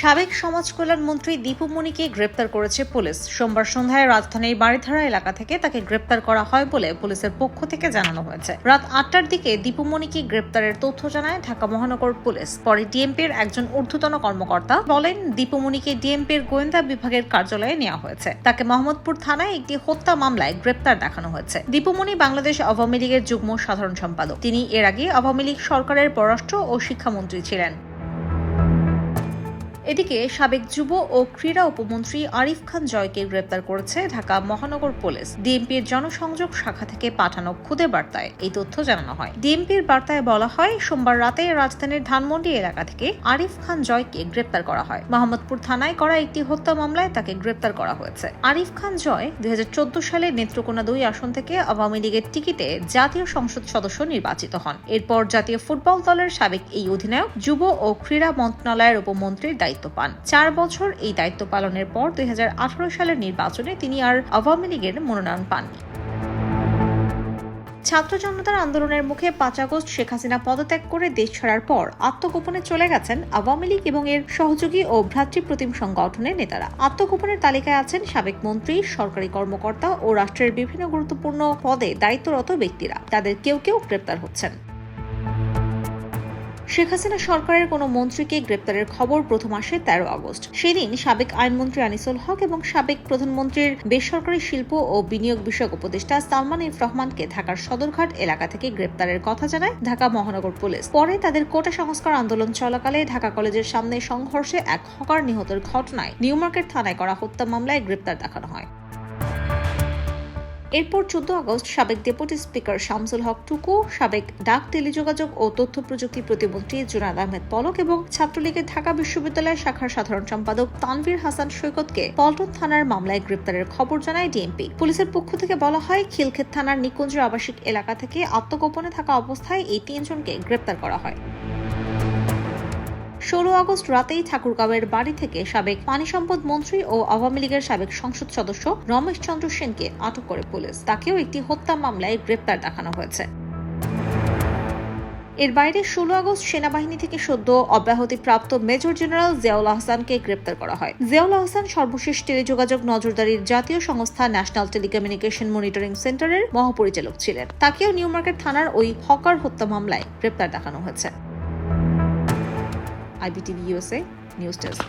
সাবেক সমাজ কল্যাণ মন্ত্রী দীপু মণিকে গ্রেপ্তার করেছে পুলিশ। সোমবার সন্ধ্যায় রাজধানীর বাড়িধারা এলাকা থেকে তাকে গ্রেপ্তার করা হয় বলে পুলিশের পক্ষ থেকে জানানো হয়েছে। রাত আটটার দিকে দীপু মণিকে গ্রেপ্তারের তথ্য জানায় ঢাকা মহানগর পুলিশ। পরে ডিএমপির একজন ঊর্ধ্বতন কর্মকর্তা বলেন, দীপু মণিকে ডিএমপির গোয়েন্দা বিভাগের কার্যালয়ে নেওয়া হয়েছে। তাকে মোহাম্মদপুর থানায় একটি হত্যা মামলায় গ্রেপ্তার দেখানো হয়েছে। দীপুমণি বাংলাদেশ আওয়ামী লীগের যুগ্ম সাধারণ সম্পাদক। তিনি এর আগে আওয়ামী লীগ সরকারের পররাষ্ট্র ও শিক্ষামন্ত্রী ছিলেন। এদিকে সাবেক যুব ও ক্রীড়া উপমন্ত্রী আরিফ খান জয়কে গ্রেপ্তার করেছে ঢাকা মহানগর পুলিশ। ডিএমপির জনসংযোগ শাখা থেকে পাঠানো খুদে বার্তায় এই তথ্য জানানো হয়। ডিএমপির বার্তায় বলা হয়, সোমবার রাতে রাজধানীর ধানমন্ডি এলাকা থেকে আরিফ খান জয়কে গ্রেপ্তার করা হয়। মোহাম্মদপুর থানায় করা একটি হত্যা মামলায় তাকে গ্রেপ্তার করা হয়েছে। আরিফ খান জয় দুই হাজার চোদ্দ সালে নেত্রকোনা দুই আসন থেকে আওয়ামী লীগের টিকিটে জাতীয় সংসদ সদস্য নির্বাচিত হন। এরপর জাতীয় ফুটবল দলের সাবেক এই অধিনায়ক, যুব ও ক্রীড়া মন্ত্রণালয়ের উপমন্ত্রীর দায়িত্ব পান। চার বছর এই দায়িত্ব পালনের পর দুই সালের নির্বাচনে তিনি আর আওয়ামী লীগের মনোনয়ন পাননি ছাত্র জনতার আন্দোলনের মুখে পাঁচ আগস্ট শেখ হাসিনা পদত্যাগ করে দেশ ছাড়ার পর আত্মগোপনে চলে গেছেন আওয়ামী লীগ এবং এর সহযোগী ও ভ্রাতৃপ্রতিম সংগঠনের নেতারা। আত্মগোপনের তালিকায় আছেন সাবেক মন্ত্রী, সরকারি কর্মকর্তা ও রাষ্ট্রের বিভিন্ন গুরুত্বপূর্ণ পদে দায়িত্বরত ব্যক্তিরা। তাদের কেউ কেউ গ্রেপ্তার হচ্ছেন। শেখ হাসিনা সরকারের কোনো মন্ত্রীকে গ্রেপ্তারের খবর প্রথম আসে তেরো আগস্ট। সেদিন সাবেক আইনমন্ত্রী আনিসুল হক এবং সাবেক প্রধানমন্ত্রীর বেসরকারি শিল্প ও বিনিয়োগ বিষয়ক উপদেষ্টা সালমান ইফ রহমানকে ঢাকার সদরঘাট এলাকা থেকে গ্রেপ্তারের কথা জানায় ঢাকা মহানগর পুলিশ। পরে তাদের কোটা সংস্কার আন্দোলন চলাকালে ঢাকা কলেজের সামনে সংঘর্ষে এক হকার নিহতের ঘটনায় নিউ মার্কেট থানায় করা হত্যা মামলায় গ্রেপ্তার দেখানো হয়। এরপর চোদ্দ আগস্ট সাবেক ডেপুটি স্পিকার শামসুল হক টুকু, সাবেক ডাক টেলিযোগাযোগ ও তথ্য প্রযুক্তি প্রতিমন্ত্রী জুনাদ আহমেদ পলক এবং ছাত্রলীগের ঢাকা বিশ্ববিদ্যালয় শাখার সাধারণ সম্পাদক তানভীর হাসান সৈকতকে পল্টন থানার মামলায় গ্রেপ্তারের খবর জানায় ডিএমপি। পুলিশের পক্ষ থেকে বলা হয়, খিলক্ষেত থানার নিকুঞ্জ আবাসিক এলাকা থেকে আত্মগোপনে থাকা অবস্থায় এই তিনজনকে গ্রেপ্তার করা হয়। ষোলো আগস্ট রাতেই ঠাকুরগাঁওয়ের বাড়ি থেকে সাবেক পানি সম্পদ মন্ত্রী ও আওয়ামী লীগের সাবেক সংসদ সদস্য রমেশ চন্দ্র সেনকে আটক করে পুলিশ। তাকেও একটি হত্যা মামলায় গ্রেপ্তার দেখানো হয়েছে। এর বাইরে ষোলো আগস্ট সেনাবাহিনী থেকে সদ্য অব্যাহতিপ্রাপ্ত মেজর জেনারেল জিয়াউল আহসানকে গ্রেপ্তার করা হয়। জিয়াউল আহসান সর্বশেষ টেলিযোগাযোগ নজরদারির জাতীয় সংস্থা ন্যাশনাল টেলিকমিউনিকেশন মনিটরিং সেন্টারের মহাপরিচালক ছিলেন। তাকেও নিউ মার্কেট থানার ওই হকার হত্যা মামলায় গ্রেপ্তার দেখানো হয়েছে। IBTV USA News Desk.